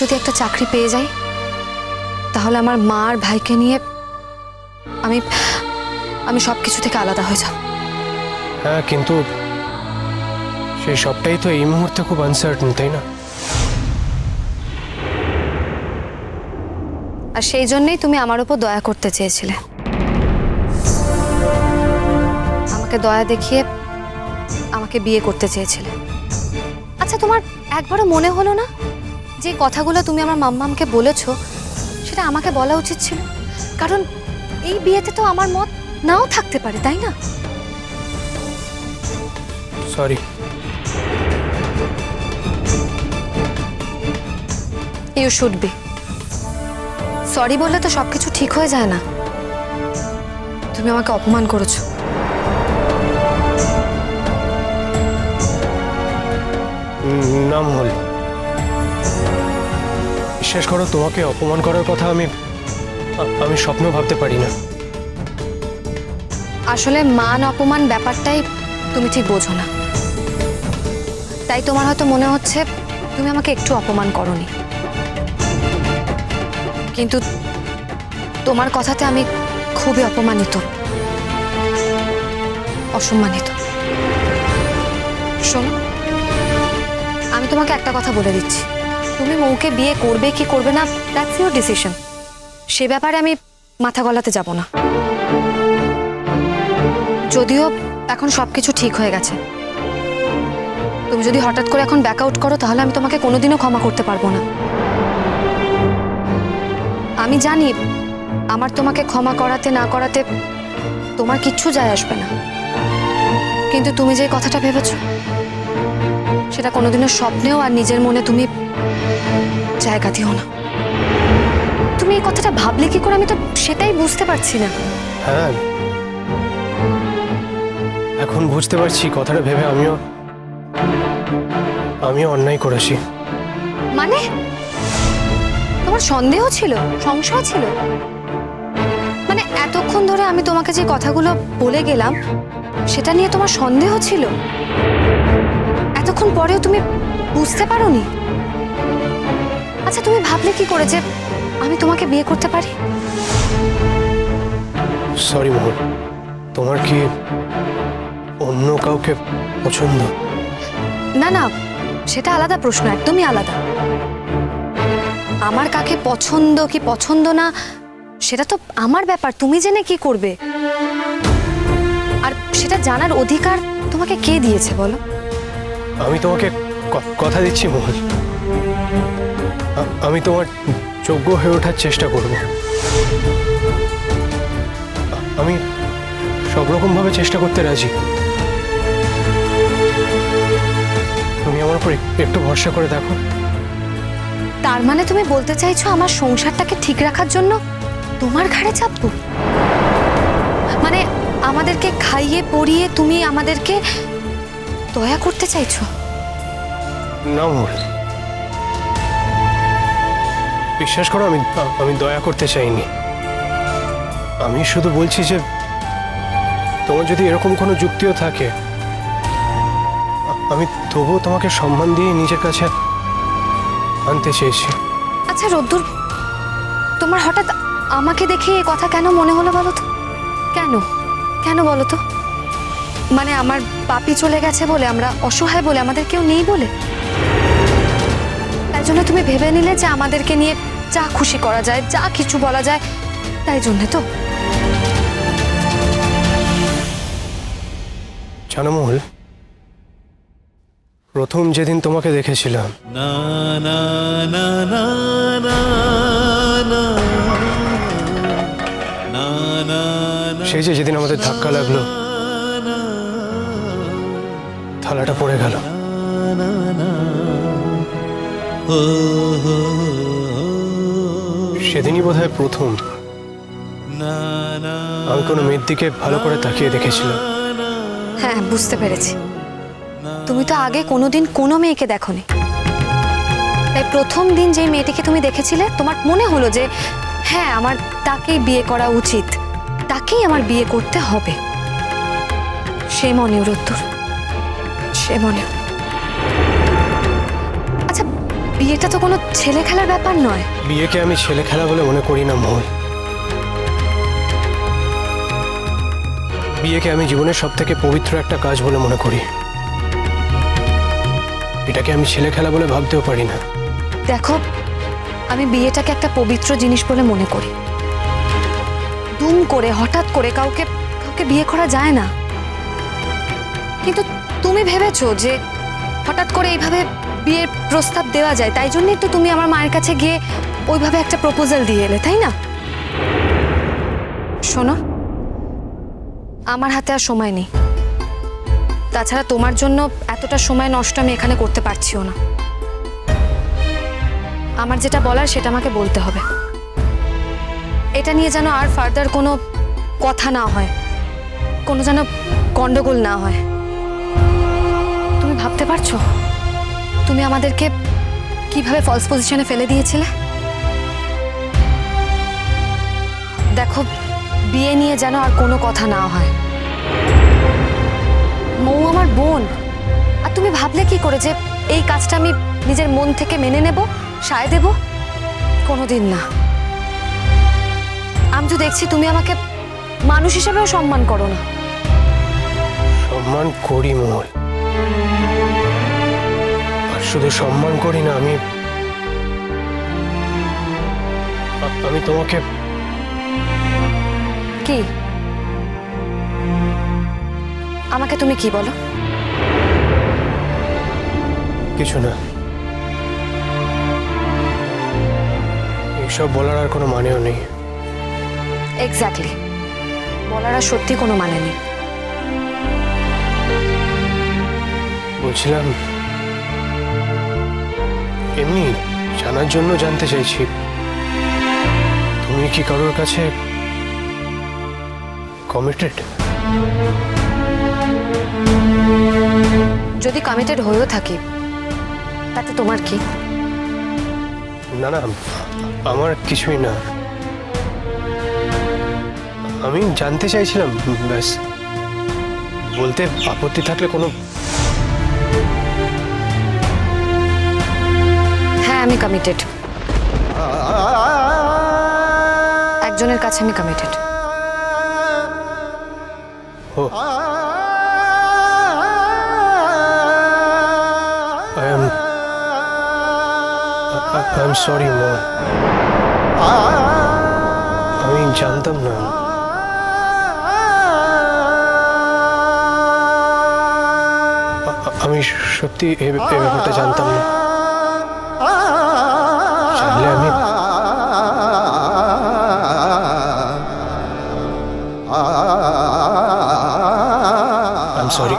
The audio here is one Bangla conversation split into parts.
যদি একটা চাকরি পেয়ে যাই তাহলে আমার মা আর ভাইকে নিয়ে আমি আমি সব কিছু থেকে আলাদা হয়ে যাব। হ্যাঁ কিন্তু সেই সবটাই তো এই মুহূর্তে খুব আনসার্টেন তাই না? আর সেই জন্যই তুমি আমার উপর দয়া করতে চেয়েছিলে। আমাকে দয়া দেখিয়ে আমাকে বিয়ে করতে চেয়েছিলে। আচ্ছা তোমার একবারও মনে হলো না? যে কথাগুলো তুমি আমার মাম্মামকে বলেছ সেটা আমাকে বলা উচিত ছিল। কারণ এই বিয়েতে তো আমার মত নাও থাকতে পারে তাই না? Sorry you should be sorry বললে তো সবকিছু ঠিক হয়ে যায় না। তুমি আমাকে অপমান করেছ। নাম হল। বিশ্বাস করো, তোমাকে অপমান করার কথা আমি আমি স্বপ্নেও ভাবতে পারি না। আসলে মান অপমান ব্যাপারটাই তুমি ঠিক বোঝো না। তাই তোমার হয়তো মনে হচ্ছে তুমি আমাকে একটু অপমান করনি। কিন্তু তোমার কথাতে আমি খুবই অপমানিত। অসম্মানিত। শোনো, আমি তোমাকে একটা কথা বলে দিচ্ছি। তুমি মৌকে বিয়ে করবে, কি করবে না দ্যাটস ইউর ডিসিশন সে ব্যাপারে আমি মাথা গলাতে যাব না। যদিও এখন সব কিছু ঠিক হয়ে গেছে। তুমি যদি হঠাৎ করে এখন ব্যাক আউট করো, তাহলে আমি তোমাকে কোনোদিনও ক্ষমা করতে পারব না। আমি জানি আমার তোমাকে ক্ষমা করাতে, না করাতে তোমার কিচ্ছু যায় আসবে না। কিন্তু তুমি যে কথাটা ভেবেছো সেটা কোনোদিনও স্বপ্নেও আর নিজের মনে তুমি জায়গা দিও না। তুমি এই কথাটা ভাবলে কি করে আমি তো সেটাই বুঝতে পারছি না। হ্যাঁ। এখন বুঝতে পারছি কথাটা ভেবে আমিও আমিও অন্যায় করেছি। মানে? তোমার সন্দেহ ছিল? সংশয় ছিল? মানে এতক্ষণ ধরে আমি তোমাকে যে কথাগুলো বলে গেলাম সেটা নিয়ে তোমার সন্দেহ ছিল? এতক্ষণ পরেও তুমি বুঝতে পারোনি? আচ্ছা তুমি ভাবলে কি করে যে আমি তোমাকে বিয়ে করতে পারি? সরি মোহন। তোমার কি অন্য কাউকে পছন্দ? না না সেটা আলাদা প্রশ্ন একদমই আলাদা। আমার কাকে পছন্দ কি পছন্দ না সেটা তো আমার ব্যাপার তুমি জেনে কি করবে? আর সেটা জানার অধিকার তোমাকে কে দিয়েছে বলো? আমি তোমাকে কথা দিচ্ছি মোহন। আমি তোমার যোগ্য হয়ে ওঠার চেষ্টা করব। আমি সব রকম ভাবে চেষ্টা করতে রাজি। তুমি আমার উপর একটু ভরসা করে দেখো। তার মানে তুমি বলতে চাইছো আমার সংসারটাকে ঠিক রাখার জন্য তোমার ঘাড়ে চাপবো? মানে আমাদেরকে খাইয়ে পরিয়ে তুমি আমাদেরকে দয়া করতে চাইছো? না বিশ্বাস করো আমি আমি দয়া করতে চাইনি। আমি শুধু বলছি যে তোমার যদি এরকম কোনো যুক্তিও থাকে আমি তবুও তোমাকে সম্মান দিয়ে নিজের কাছে আনতে চেয়েছি। আচ্ছা রোদ্দুর তোমার হঠাৎ আমাকে দেখে এ কথা কেন মনে হলো বলো তো? কেন? কেন বলো তো? মানে আমার পাপি চলে গেছে বলে আমরা অসহায় বলে আমাদের কেউ নেই বলে তাই জন্য তুমি ভেবে নিলে যে আমাদেরকে নিয়ে যা খুশি করা যায় যা কিছু বলা যায় তাই জন্যে তো জনমহল প্রথম যেদিন তোমাকে দেখেছিলাম সেই যে যেদিন আমাদের ধাক্কা লাগল থালাটা পড়ে গেল। সেদিনই বোধহয় প্রথম। না না আমি কোনো মেয়ের দিকে ভালো করে তাকিয়ে দেখেছিলাম। হ্যাঁ বুঝতে পেরেছি। তুমি তো আগে কোনোদিন কোনো মেয়েকে দেখোনি। তাই প্রথম দিন যে মেয়েটিকে তুমি দেখেছিলে, তোমার মনে হলো যে হ্যাঁ আমার, তাকেই বিয়ে করা উচিত। তাকেই আমার বিয়ে করতে হবে। সে মনে উত্তর সে মনে। আচ্ছা বিয়েটা তো কোনো ছেলে খেলার ব্যাপার নয়। বিয়েকে আমি ছেলে খেলা বলে মনে করি না মহল বিয়েকে আমি জীবনের সব থেকে পবিত্র একটা কাজ বলে মনে করি। এটাকে আমি ছেলে খেলা বলে ভাবতেও পারি না। দেখো আমি বিয়েটাকে একটা পবিত্র জিনিস বলে মনে করি। দুম করে হঠাৎ করে কাউকে কাউকে বিয়ে করা যায় না। কিন্তু তুমি ভেবেছো যে হঠাৎ করে এইভাবে বিয়ের প্রস্তাব দেওয়া যায়? তাই জন্যই তো তুমি আমার মায়ের কাছে গিয়ে ওইভাবে একটা প্রপোজাল দিয়ে এলে, তাই না? শোনো, আমার হাতে আর সময় নেই। তাছাড়া তোমার জন্য এতটা সময় নষ্ট আমি এখানে করতে পারছিও না। আমার যেটা বলার সেটা আমাকে বলতে হবে। এটা নিয়ে যেন আর ফার্দার কোনো কথা না হয়, কোনো যেন গন্ডগোল না হয়। পারছ তুমি আমাদেরকে কীভাবে ফলস পজিশনে ফেলে দিয়েছিলে? দেখো, বিয়ে নিয়ে যেন আর কোনো কথা না হয়। মৌ আমার বোন। আর তুমি ভাবলে কি করে যে এই কাজটা আমি নিজের মন থেকে মেনে নেব, সায় দেব? কোনোদিন না। আমি তো দেখছি তুমি আমাকে মানুষ হিসেবেও সম্মান করো না। সম্মান করি আর শুধু সম্মান করি না আমি আমি তোমাকে কি? আমাকে তুমি কি বলো? কিছু না। এইসব বলার আর কোনো মানেও নেই। এক্স্যাক্টলি বলার আর সত্যি কোনো মানে নেই। বলছিলাম এমনি জানার জন্য জানতে চাইছি। তুমি কি কারোর কাছে কমিটেড যদি কমিটেড হয়েও থাকি তাতে তোমার কি? না না আমার কিছুই না। আমি জানতে চাইছিলাম ব্যাস। বলতে আপত্তি থাকলে কোনো হ্যাঁ আমি কমিটেড একজনের কাছে আমি committed O. I am I am sorry আমি জানতাম না। আমি সত্যি এ ব্যাপারটা জানতাম না। সরি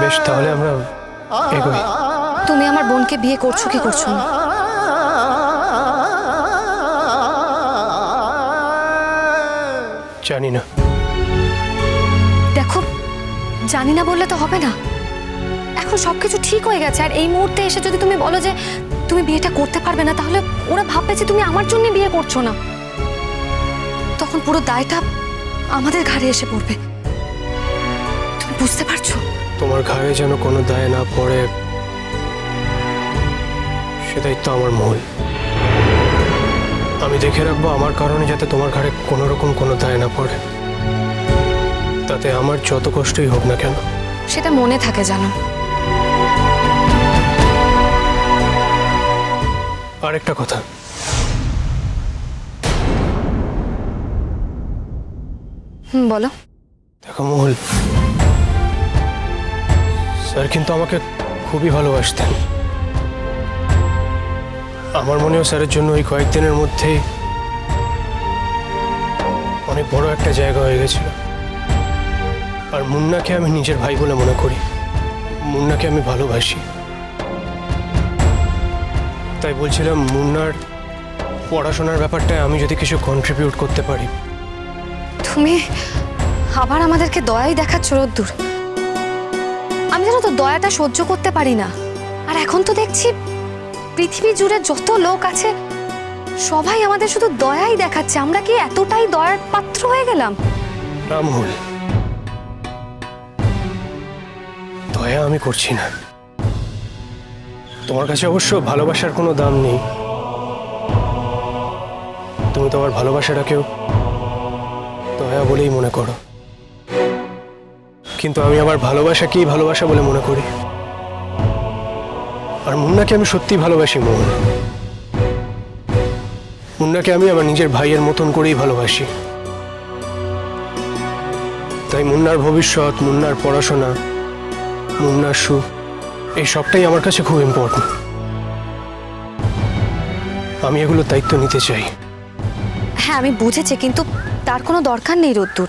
বেশ তাহলে আমরা এগোই। তুমি আমার বোনকে বিয়ে করছ কি করছ না? জানি না। দেখো জানি না বললে তো হবে না। এখন সবকিছু ঠিক হয়ে গেছে। আর এই মুহূর্তে এসে যদি তুমি বলো যে তুমি বিয়েটা করতে পারবে না তাহলে ওরা ভাববে যে তুমি আমার জন্য বিয়ে করছ না। তখন পুরো দায়টা আমাদের ঘাড়ে এসে পড়বে। তুমি বুঝতে পারছ? তোমার ঘাড়ে যেন কোনো দায় না পড়ে সেটাই তো আমার মূল। আমি দেখে রাখব আমার কারণে যাতে তোমার ঘাড়ে কোনো রকম কোনো দায় না পড়ে। তাতে আমার যত কষ্টই হোক না কেন। সেটা মনে থাকে জানো। আরেকটা কথা। হুম বলো। দেখো মহুল স্যার কিন্তু আমাকে খুবই ভালোবাসতেন। আমার মনেও স্যারের জন্য ওই কয়েকদিনের মধ্যেই অনেক বড় একটা জায়গা হয়ে গেছিল। আর মুন্নাকে আমি নিজের ভাই বলে মনে করি। মুন্নাকে আমি ভালোবাসি। তাই বলছিলাম মুন্নার পড়াশোনার ব্যাপারটায় আমি যদি কিছু কন্ট্রিবিউট করতে পারি। তুমি আবার আমাদেরকে দয়াই দেখাচ্ছ রোদ্দুর। আমি জানো তো দয়াটা সহ্য করতে পারি না। আর এখন তো দেখছি পৃথিবী জুড়ে যত লোক আছে সবাই আমাদের শুধু দয়াই দেখাচ্ছে। আমরা কি এতটাই দয়ার পাত্র হয়ে গেলাম? রামহুল দয়া আমি করছি না। তোমার কাছে অবশ্য ভালোবাসার কোনো দাম নেই। তুমি তোমার ভালোবাসাটাকেও দয়া বলেই মনে করো। কিন্তু আমি আমার ভালোবাসাকেই ভালোবাসা বলে মনে করি। আর মুন্নাকে আমি সত্যি ভালোবাসি মোহন মুন্নাকে আমি আমার নিজের ভাইয়ের মতন করেই ভালোবাসি। তাই মুন্নার ভবিষ্যৎ, মুন্নার পড়াশোনা, মুন্নার সুখ এই সবটাই আমার কাছে খুব ইম্পর্টেন্ট আমি এগুলোর দায়িত্ব নিতে চাই। হ্যাঁ আমি বুঝেছি কিন্তু তার কোনো দরকার নেই রোদ্দুর।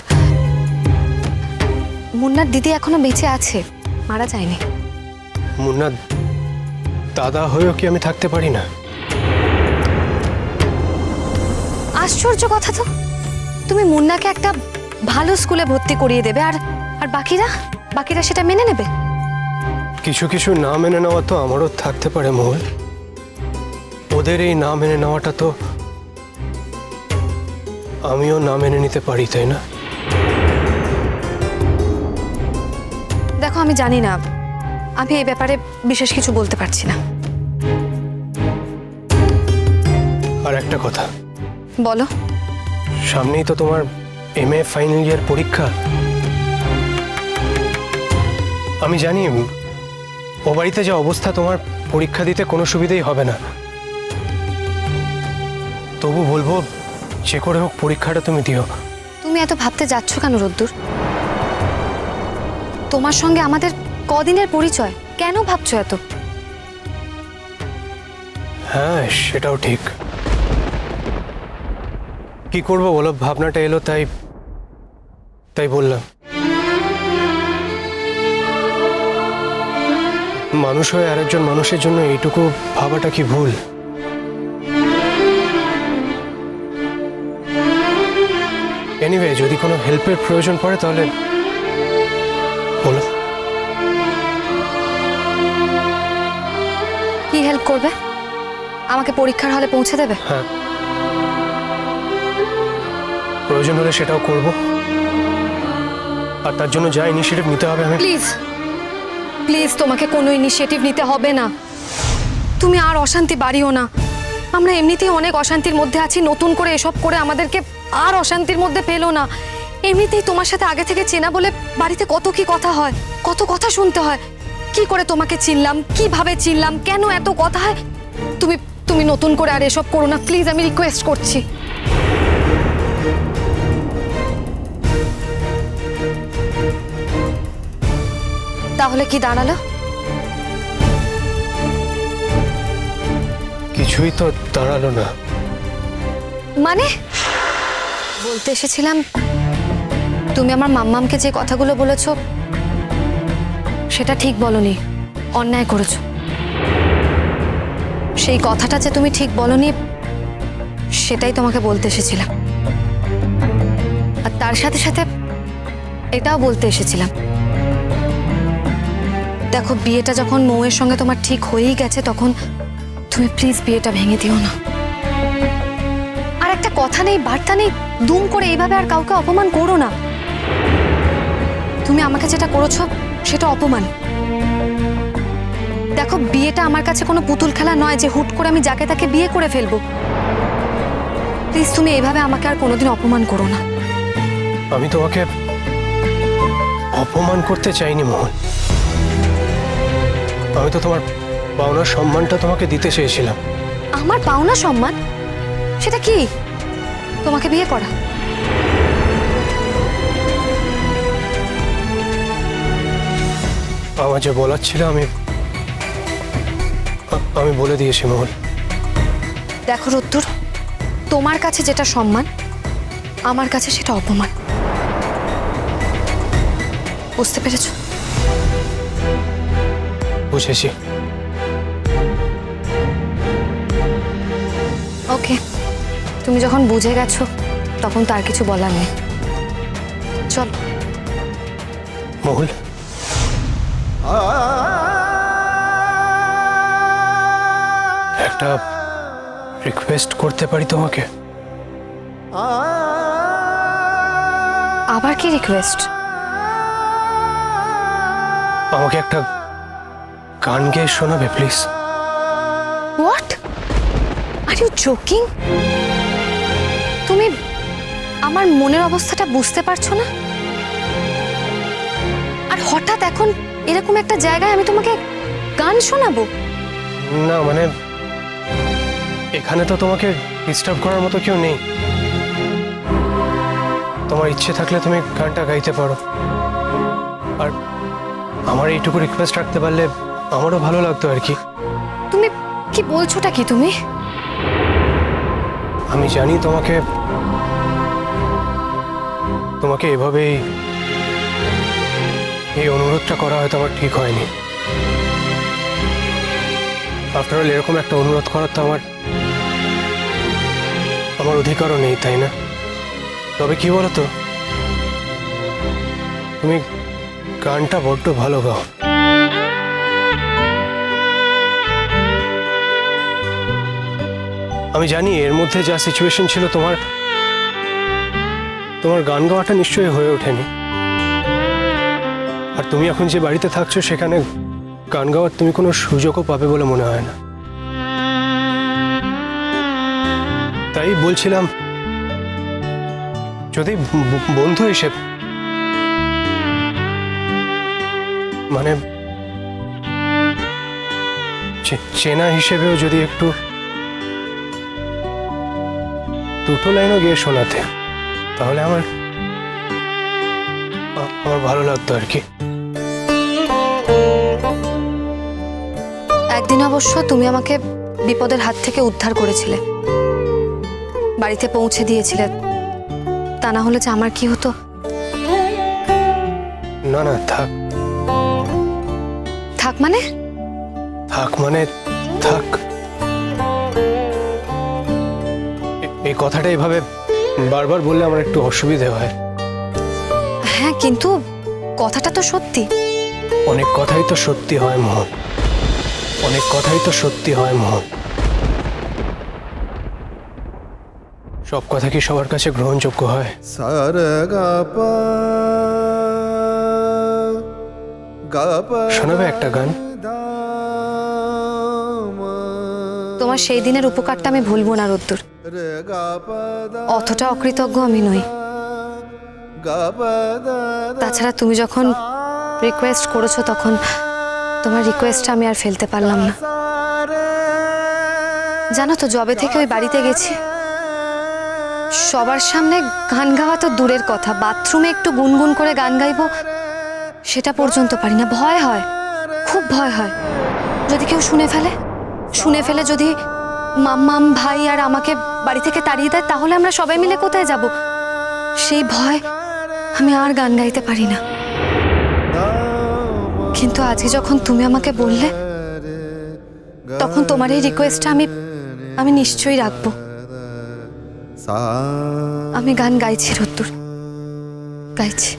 মুন্নার দিদি এখনও বেঁচে আছে মারা যায়নি। মুন্না দাদা হয়েও কি আমি থাকতে পারি না? আশ্চর্য কথা তো। তুমি মুন্নাকে একটা ভালো স্কুলে ভর্তি করিয়ে দেবে আর আর বাকিরা? বাকিরা সেটা মেনে নেবে? কিছু কিছু না মেনে নেওয়া তো আমারও থাকতে পারে মহল ওদের এই না মেনে নেওয়াটা তো আমিও না মেনে নিতে পারি তাই না? দেখো আমি জানি না আমি এই ব্যাপারে বিশেষ কিছু বলতে পারছি না। আর একটা কথা। বলো। সামনেই তো তোমার এম এ ফাইনাল ইয়ার পরীক্ষা। আমি জানি ও বাড়িতে যা অবস্থা তোমার পরীক্ষা দিতে কোনো সুবিধেই হবে না। তবু বলব যে করে হোক পরীক্ষাটা তুমি দিও। তুমি এত ভাবতে যাচ্ছ কেন রোদ্দুর? তোমার সঙ্গে আমাদের কদিনের পরিচয়? কেন ভাবছ এত? হ্যাঁ সেটাও ঠিক। কি করব বলো ভাবনাটা এলো তাই তাই বললাম। মানুষ হয়ে আরেকজন মানুষের জন্য এইটুকু ভাবাটা কি ভুল? এনিওয়ে যদি কোনো হেল্পের প্রয়োজন পড়ে তাহলে বলো। কি হেল্প করবে? আমাকে পরীক্ষার হলে পৌঁছে দেবে? হ্যাঁ। প্রয়োজন হলে সেটাও করব। আর তার জন্য যা ইনিশিয়েটিভ নিতে হবে আমি প্লিজ প্লিজ, তোমাকে কোনো ইনিশিয়েটিভ নিতে হবে না। তুমি আর অশান্তি বাড়িও না। আমরা এমনিতেই অনেক অশান্তির মধ্যে আছি, নতুন করে এসব করে আমাদেরকে আর অশান্তির মধ্যে পেল না। এমনিতেই তোমার সাথে আগে থেকে চেনা বলে বাড়িতে কত কি কথা হয়, কত কথা শুনতে হয়। কি করে তোমাকে চিনলাম, কীভাবে চিনলাম, কেন এত কথা হয়? তুমি তুমি নতুন করে আর এসব করো না, প্লিজ আমি রিকোয়েস্ট করছি। তাহলে কি দাঁড়াল? কিছুই তো দাঁড়াল না। মানে? বলতে এসেছিলাম তুমি আমার মাম্মামকে যে কথাগুলো বলেছ সেটা ঠিক বলনি অন্যায় করেছ। সেই কথাটা যে তুমি ঠিক বলনি সেটাই তোমাকে বলতে এসেছিলাম। আর তার সাথে সাথে এটাও বলতে এসেছিলাম। দেখো, বিয়েটা যখন মৌয়ের সঙ্গে তোমার ঠিক হয়েই গেছে, তখন তুমি প্লিজ বিয়েটা ভেঙে দিও না। আর একটা কথা নেই, বার্তা নেই, দুম করে এইভাবে আর কাউকে অপমান করো না। তুমি আমাকে যেটা করেছ, সেটা অপমান। দেখো, বিয়েটা আমার কাছে কোনো পুতুল খেলা নয় যে হুট করে আমি যাকে তাকে বিয়ে করে ফেলব। প্লিজ তুমি এইভাবে আমাকে আর কোনোদিন অপমান করো না। আমি তোমাকে অপমান করতে চাইনি, মোহন। আমি তো তোমার পাওনার সম্মানটা তোমাকে দিতে চেয়েছিলাম। আমার পাওনা সম্মান? সেটা কি? তোমাকে বিয়ে করা। আমার যে বলার ছিল আমি আমি বলে দিয়েছি মোহন। দেখো রত্তুর তোমার কাছে যেটা সম্মান আমার কাছে সেটা অপমান। বুঝতে পেরেছ? বুঝেছি ওকে তুমি যখন বুঝে গেছো তখন তার কিছু বলার নেই। চল। মহুল। একটা রিকোয়েস্ট করতে পারি তোমাকে? আবার কি রিকোয়েস্ট আমাকে একটা গান গেয়ে শোনাবে please what are you joking তুমি আমার মনের অবস্থাটা বুঝতে পারছ না? আর হঠাৎ এখন এরকম একটা জায়গায় আমি তোমাকে গান শোনাবো? না মানে এখানে তো তোমাকে ডিস্টার্ব করার মতো কেউ নেই। তোমার ইচ্ছে থাকলে তুমি গানটা গাইতে পারো। আর আমার এইটুকু রিকোয়েস্ট রাখতে পারলে আমারও ভালো লাগতো আর কি। তুমি কি বলছোটা কি তুমি? আমি জানি তোমাকে তোমাকে এভাবেই এই অনুরোধটা করা হয়তো আমার ঠিক হয়নি। আফটার অল এরকম একটা অনুরোধ করার তো আমার আমার অধিকারও নেই তাই না? তবে কি বলো তো তুমি গানটা বড্ড ভালো গাও। আমি জানি এর মধ্যে যা সিচুয়েশন ছিল তোমার তোমার গান গাওয়াটা নিশ্চয়ই হয়ে ওঠেনি। আর তুমি এখন যে বাড়িতে থাকছো, সেখানে গান গাওয়ার তুমি কোনো সুযোগও পাবে বলে মনে হয় না। তাই বলছিলাম, যদি বন্ধু হিসেবে মানে চেনা হিসেবেও যদি একটু দুটো লাইনও গিয়ে শোনাতে। তাহলে আমার আমার ভালো লাগতো আর কি। একদিন অবশ্য তুমি আমাকে বিপদের হাত থেকে উদ্ধার করেছিলে। বাড়িতে পৌঁছে দিয়েছিলে। তা না হলে যে আমার কি হতো? না না থাক। থাক মানে? থাক মানে থাক। এই কথাটা এভাবে বারবার বললে আমার একটু অসুবিধে হয়। হ্যাঁ কিন্তু কথাটা তো সত্যি। অনেক কথাই তো সত্যি হয় মোহন। অনেক কথাই তো সত্যি হয় মোহন। সব কথা কি সবার কাছে গ্রহণযোগ্য হয়? শোনাবে একটা গান? তোমার সেই দিনের উপকারটা আমি ভুলবো না, রোদ্দুর। অতটা অকৃতজ্ঞ আমি নই। তাছাড়া তুমি যখন রিকোয়েস্ট করেছ তখন তোমার রিকোয়েস্টটা আমি আর ফেলতে পারলাম না। জানো তো জবে থেকে ওই বাড়িতে গেছি, সবার সামনে গান গাওয়া তো দূরের কথা। বাথরুমে একটু গুনগুন করে গান গাইবো, সেটা পর্যন্ত পারি না। ভয় হয়, খুব ভয় হয়। যদি কেউ শুনে ফেলে শুনে ফেলে যদি মাম্মাম ভাই আর আমাকে বাড়ি থেকে তাড়িয়ে দেয়, তাহলে আমরা সবাই মিলে কোথায় যাব? সেই ভয় আমি আর গান গাইতে পারি না। কিন্তু আজকে যখন তুমি আমাকে বললে, তখন তোমার এই রিকোয়েস্টটা আমি আমি নিশ্চয়ই রাখব। আমি গান গাইছি রত্তুর গাইছি।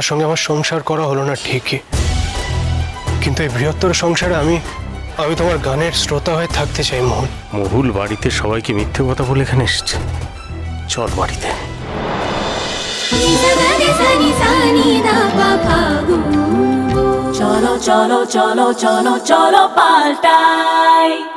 তোমার সঙ্গে আমার সংসার করা হলো না ঠিকই। কিন্তু এই বৃহত্তর সংসারে আমি আমি তোমার গানের শ্রোতা হয়ে থাকতে চাই মোহন। মহুল বাড়িতে সবাইকে মিথ্যে কথা বলে এখানে এসছে। চল বাড়িতে। চলো চলো চলো চলো চলো পাল্টাই।